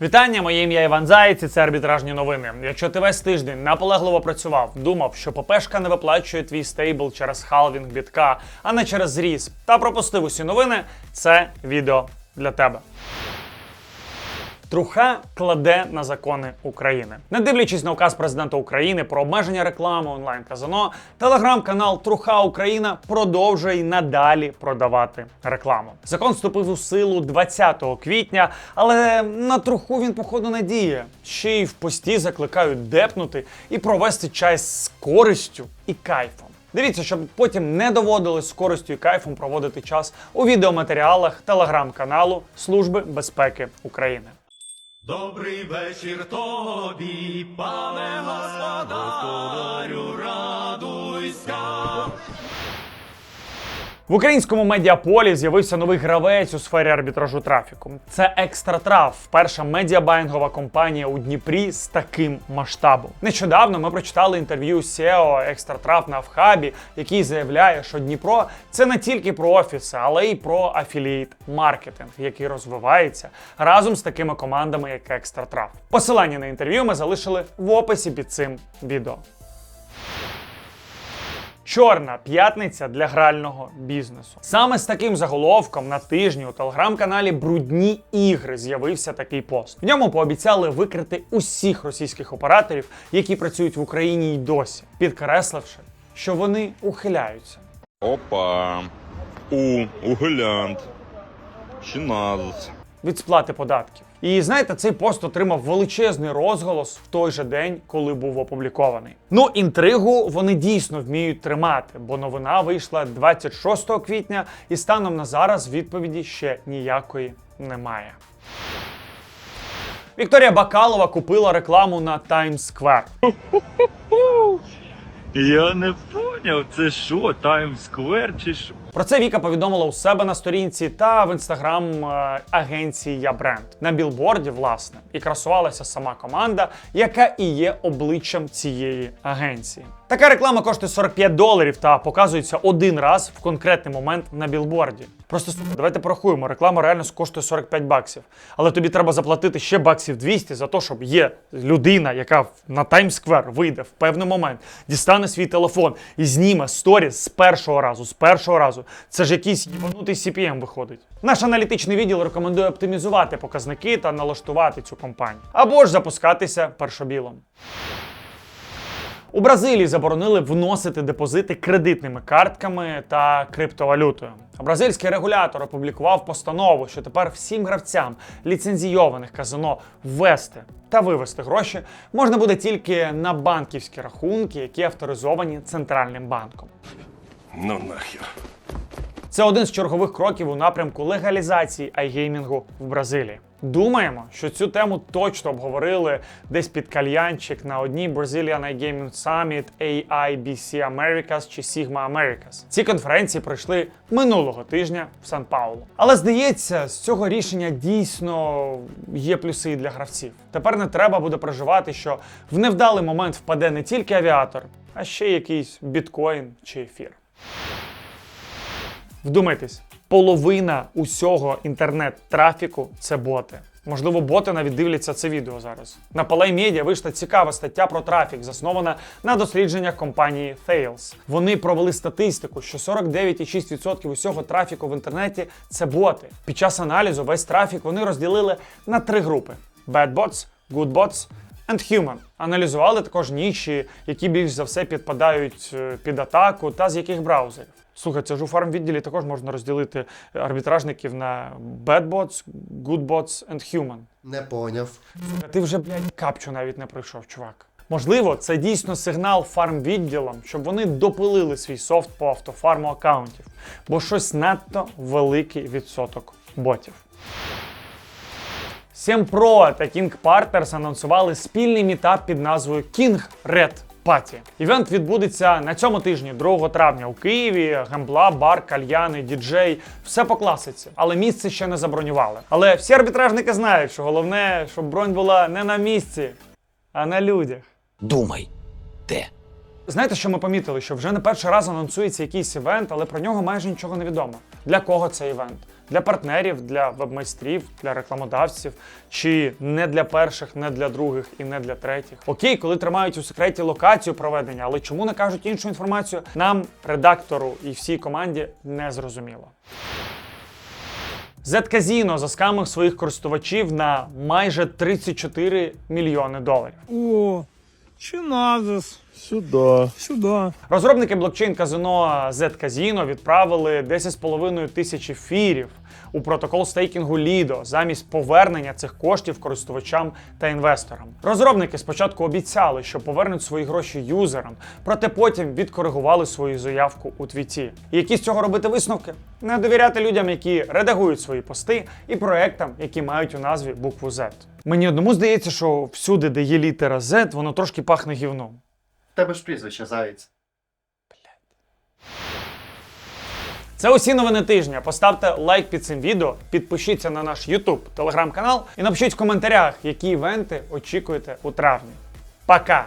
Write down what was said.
Вітання, моє ім'я Іван Заєць, і це арбітражні новини. Якщо ти весь тиждень наполегливо працював, думав, що ППшка не виплачує твій стейбл через халвінг бітка, а не через зріз, та пропустив усі новини, це відео для тебе. Труха кладе на закони України. Не дивлячись на указ президента України про обмеження реклами онлайн казино, телеграм-канал Труха Україна продовжує й надалі продавати рекламу. Закон вступив у силу 20 квітня, але на труху він походу не діє. Ще й в пості закликають депнути і провести час з користю і кайфом. Дивіться, щоб потім не доводилось з користю і кайфом проводити час у відеоматеріалах телеграм-каналу Служби безпеки України. Добрий вечір тобі, пане господарю, радуйся. В українському медіаполі з'явився новий гравець у сфері арбітражу трафіку. Це Екстратрав, перша медіабайнгова компанія у Дніпрі з таким масштабом. Нещодавно ми прочитали інтерв'ю SEO Екстратрав на Вхабі, який заявляє, що Дніпро це не тільки про офіси, але й про афілієт маркетинг, який розвивається разом з такими командами, як Екстратрав. Посилання на інтерв'ю ми залишили в описі під цим відео. Чорна п'ятниця для грального бізнесу. Саме з таким заголовком на тижні у телеграм-каналі Брудні ігри з'явився такий пост. В ньому пообіцяли викрити усіх російських операторів, які працюють в Україні й досі, підкресливши, що вони ухиляються. Опа. У, угулянт. Чиназус. від сплати податків. І знаєте, цей пост отримав величезний розголос в той же день, коли був опублікований. Ну, інтригу вони дійсно вміють тримати, бо новина вийшла 26 квітня, і станом на зараз відповіді ще ніякої немає. Вікторія Бакалова купила рекламу на Square. Я не поняв, це що, Таймсквер чи що? Про це Віка повідомила у себе на сторінці та в інстаграм е, агенції Бренд. На білборді, власне, і красувалася сама команда, яка і є обличчям цієї агенції. Така реклама коштує 45 доларів та показується один раз в конкретний момент на білборді. Просто давайте порахуємо, реклама реально коштує 45 баксів. Але тобі треба заплатити ще баксів 200 за те, щоб є людина, яка на Таймсквер вийде в певний момент, дістане свій телефон і зніме сторіс з першого разу. З першого разу. Це ж якийсь їбанутий CPM виходить. Наш аналітичний відділ рекомендує оптимізувати показники та налаштувати цю компанію. Або ж запускатися першобілом. У Бразилії заборонили вносити депозити кредитними картками та криптовалютою. Бразильський регулятор опублікував постанову, що тепер всім гравцям ліцензійованих казино ввести та вивести гроші можна буде тільки на банківські рахунки, які авторизовані центральним банком. Ну нахер. Це один з чергових кроків у напрямку легалізації айгеймінгу в Бразилії. Думаємо, що цю тему точно обговорили десь під кальянчик на одній Brazilian iGaming Summit AIBC Americas чи Sigma Americas. Ці конференції пройшли минулого тижня в Сан-Паулу. Але здається, з цього рішення дійсно є плюси і для гравців. Тепер не треба буде переживати, що в невдалий момент впаде не тільки авіатор, а ще якийсь біткоін чи ефір. Вдумайтесь, половина усього інтернет-трафіку це боти. Можливо, боти навіть дивляться це відео зараз. На Palay Media вийшла цікава стаття про трафік, заснована на дослідженнях компанії Thales. Вони провели статистику, що 49,6% усього трафіку в інтернеті це боти. Під час аналізу весь трафік вони розділили на три групи: Bad bots, Good bots and Human. Аналізували також ніші, які більш за все підпадають е, під атаку та з яких браузерів. Слухай, це ж у фарм відділі також можна розділити арбітражників на bad bots, good bots and human. Не поняв. Ти вже, блядь, капчу навіть не пройшов, чувак. Можливо, це дійсно сигнал фарм відділам, щоб вони допилили свій софт по автофарму аккаунтів, бо щось надто великий відсоток ботів. Sempro та King Partners анонсували спільний мітап під назвою King Red Party. Івент відбудеться на цьому тижні, 2 травня, у Києві. Гембла, бар, кальяни, діджей, все по класиці. Але місце ще не забронювали. Але всі арбітражники знають, що головне, щоб бронь була не на місці, а на людях. Думай, де Знаєте, що ми помітили? Що вже не перший раз анонсується якийсь івент, але про нього майже нічого не відомо. Для кого цей івент? Для партнерів, для вебмайстрів, для рекламодавців, чи не для перших, не для других і не для третіх. Окей, коли тримають у секреті локацію проведення, але чому не кажуть іншу інформацію? Нам, редактору і всій команді, не зрозуміло. Zcasino заскамив своїх користувачів на майже 34 мільйони доларів. О, чи назис? Сюди. Сюди. Розробники блокчейн казино Zcasino відправили 10,5 тисяч ефірів у протокол стейкінгу Lido замість повернення цих коштів користувачам та інвесторам. Розробники спочатку обіцяли, що повернуть свої гроші юзерам, проте потім відкоригували свою заявку у твіті. І які з цього робити висновки? Не довіряти людям, які редагують свої пости, і проектам, які мають у назві букву Z. Мені одному здається, що всюди, де є літера Z, воно трошки пахне гівном. Тебе ж прізвище Заєць. Це усі новини тижня. Поставте лайк під цим відео, підпишіться на наш YouTube, телеграм-канал і напишіть в коментарях, які івенти очікуєте у травні. Пока!